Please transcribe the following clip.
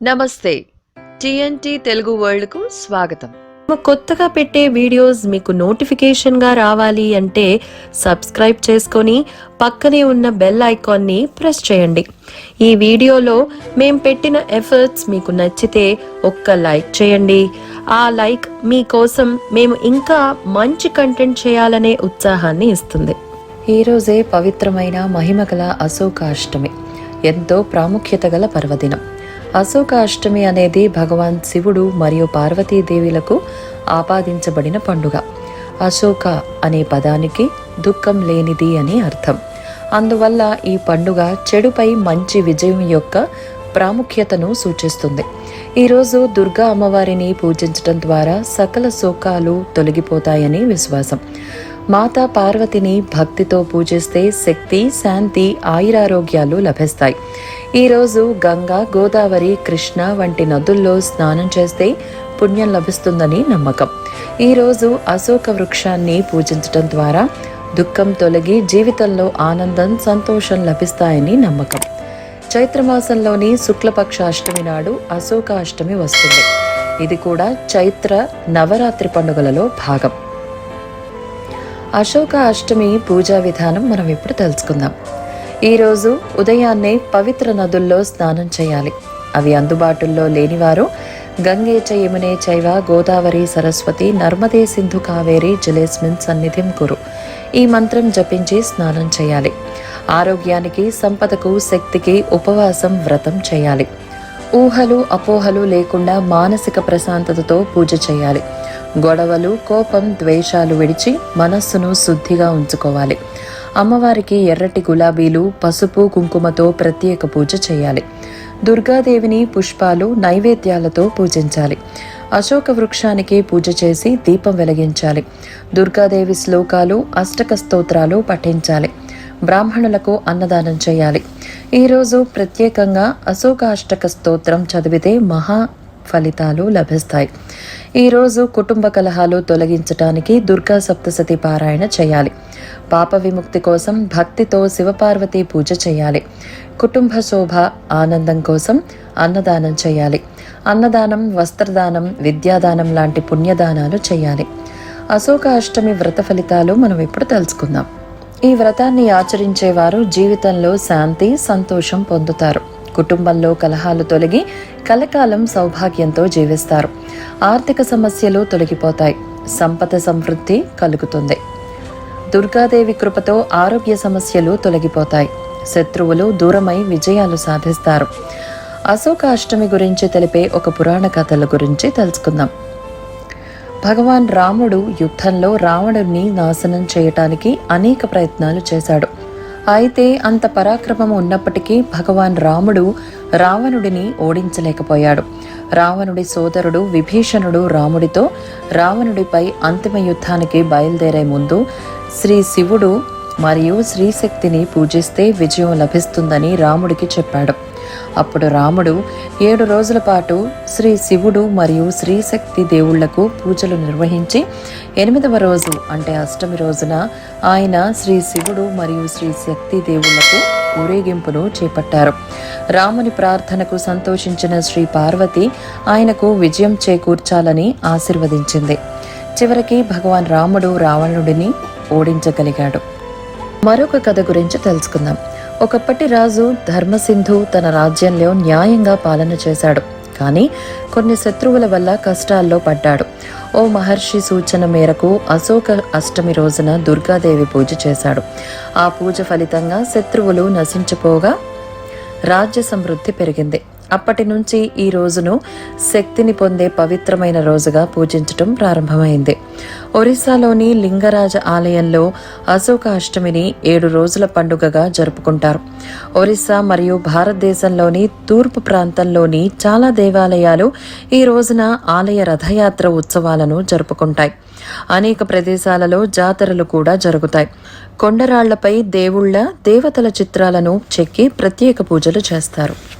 నమస్తే. టిఎన్టీ తెలుగు వరల్డ్కు స్వాగతం. కొత్తగా పెట్టే వీడియోస్ మీకు నోటిఫికేషన్గా రావాలి అంటే సబ్స్క్రైబ్ చేసుకొని పక్కనే ఉన్న బెల్ ఐకాన్ని ప్రెస్ చేయండి. ఈ వీడియోలో మేం పెట్టిన ఎఫర్ట్స్ మీకు నచ్చితే ఒక్క లైక్ చేయండి. ఆ లైక్ మీకోసం మేము ఇంకా మంచి కంటెంట్ చేయాలనే ఉత్సాహాన్ని ఇస్తుంది. ఈరోజే పవిత్రమైన మహిమగల అశోకాష్టమి ఎంతో ప్రాముఖ్యత గల పర్వదినం. అశోక అష్టమి అనేది భగవాన్ శివుడు మరియు పార్వతీదేవులకు ఆపాదించబడిన పండుగ. అశోక అనే పదానికి దుఃఖం లేనిది అని అర్థం. అందువల్ల ఈ పండుగ చెడుపై మంచి విజయం యొక్క ప్రాముఖ్యతను సూచిస్తుంది. ఈరోజు దుర్గా అమ్మవారిని పూజించడం ద్వారా సకల శోకాలు తొలగిపోతాయని విశ్వాసం. మాతా పార్వతిని భక్తితో పూజిస్తే శక్తి శాంతి ఆయురారోగ్యాలు లభిస్తాయి. ఈరోజు గంగా గోదావరి కృష్ణ వంటి నదుల్లో స్నానం చేస్తే పుణ్యం లభిస్తుందని నమ్మకం. ఈరోజు అశోక వృక్షాన్ని పూజించడం ద్వారా దుఃఖం తొలగి జీవితంలో ఆనందం సంతోషం లభిస్తాయని నమ్మకం. చైత్రమాసంలోని శుక్లపక్ష అష్టమి నాడు అశోక అష్టమి వస్తుంది. ఇది కూడా చైత్ర నవరాత్రి పండుగలలో భాగం. అశోక అష్టమి పూజా విధానం మనం ఇప్పుడు తెలుసుకుందాం. ఈరోజు ఉదయాన్నే పవిత్ర నదుల్లో స్నానం చేయాలి. అవి అందుబాటులో లేనివారు గంగే చ యమునే చైవ గోదావరి సరస్వతి నర్మదే సింధు కావేరి జలేస్మిన్ సన్నిధిం కురు. ఈ మంత్రం జపించి స్నానం చేయాలి. ఆరోగ్యానికి సంపదకు శక్తికి ఉపవాసం వ్రతం చేయాలి. ఊహలు అపోహలు లేకుండా మానసిక ప్రశాంతతతో పూజ చేయాలి. గొడవలు కోపం ద్వేషాలు విడిచి మనస్సును శుద్ధిగా ఉంచుకోవాలి. అమ్మవారికి ఎర్రటి గులాబీలు పసుపు కుంకుమతో ప్రత్యేక పూజ చేయాలి. దుర్గాదేవిని పుష్పాలు నైవేద్యాలతో పూజించాలి. అశోక వృక్షానికి పూజ చేసి దీపం వెలిగించాలి. దుర్గాదేవి శ్లోకాలు అష్టక స్తోత్రాలు పఠించాలి. బ్రాహ్మణులకు అన్నదానం చేయాలి. ఈరోజు ప్రత్యేకంగా అశోక అష్టక స్తోత్రం చదివితే మహా ఫలితాలు లభిస్తాయి. ఈరోజు కుటుంబ కలహాలు తొలగించటానికి దుర్గా సప్తసతి పారాయణ చేయాలి. పాప విముక్తి కోసం భక్తితో శివపార్వతి పూజ చేయాలి. కుటుంబ శోభ ఆనందం కోసం అన్నదానం చేయాలి. అన్నదానం వస్త్రదానం విద్యాదానం లాంటి పుణ్యదానాలు చేయాలి. అశోక అష్టమి వ్రత ఫలితాలు మనం ఇప్పుడు తెలుసుకుందాం. ఈ వ్రతాన్ని ఆచరించేవారు జీవితంలో శాంతి సంతోషం పొందుతారు. కుటుంబంలో కలహాలు తొలగి కలకాలం సౌభాగ్యంతో జీవిస్తారు. ఆర్థిక సమస్యలు తొలగిపోతాయి. సంపద సమృద్ధి కలుగుతుంది. దుర్గాదేవి కృపతో ఆరోగ్య సమస్యలు తొలగిపోతాయి. శత్రువులు దూరమై విజయాలు సాధిస్తారు. అశోక అష్టమి గురించి తెలిపే ఒక పురాణ కథల గురించి తెలుసుకుందాం. భగవాన్ రాముడు యుద్ధంలో రావణుడిని నాశనం చేయటానికి అనేక ప్రయత్నాలు చేశాడు. అయితే అంత పరాక్రమం ఉన్నప్పటికీ భగవాన్ రాముడు రావణుడిని ఓడించలేకపోయాడు. రావణుడి సోదరుడు విభీషణుడు రాముడితో రావణుడిపై అంతిమ యుద్ధానికి బయలుదేరే ముందు శ్రీ శివుడు మరియు శ్రీశక్తిని పూజిస్తే విజయం లభిస్తుందని రాముడికి చెప్పాడు. అప్పుడు రాముడు ఏడు రోజుల పాటు శ్రీ శివుడు మరియు శ్రీశక్తి దేవుళ్ళకు పూజలు నిర్వహించి ఎనిమిదవ రోజు అంటే అష్టమి రోజున ఆయన శ్రీ శివుడు మరియు శ్రీ శక్తి దేవుళ్ళకు ఊరేగింపును చేపట్టారు. రాముని ప్రార్థనకు సంతోషించిన శ్రీ పార్వతి ఆయనకు విజయం చేకూర్చాలని ఆశీర్వదించింది. చివరికి భగవాన్ రాముడు రావణుడిని ఓడించగలిగాడు. మరొక కథ గురించి తెలుసుకుందాం. ఒకప్పటి రాజు ధర్మసింధు తన రాజ్యంలో న్యాయంగా పాలన చేశాడు. కానీ కొన్ని శత్రువుల వల్ల కష్టాల్లో పడ్డాడు. ఓ మహర్షి సూచన మేరకు అశోక అష్టమి రోజున దుర్గాదేవి పూజ చేశాడు. ఆ పూజ ఫలితంగా శత్రువులు నశించిపోగా రాజ్య సమృద్ధి పెరిగింది. అప్పటి నుంచి ఈ రోజును శక్తిని పొందే పవిత్రమైన రోజుగా పూజించటం ప్రారంభమైంది. ఒరిస్సాలోని లింగరాజ ఆలయంలో అశోక అష్టమిని ఏడు రోజుల పండుగగా జరుపుకుంటారు. ఒరిస్సా మరియు భారతదేశంలోని తూర్పు ప్రాంతంలోని చాలా దేవాలయాలు ఈ రోజున ఆలయ రథయాత్ర ఉత్సవాలను జరుపుకుంటాయి. అనేక ప్రదేశాలలో జాతరలు కూడా జరుగుతాయి. కొండరాళ్ళపై దేవుళ్ళ దేవతల చిత్రాలను చెక్కి ప్రత్యేక పూజలు చేస్తారు.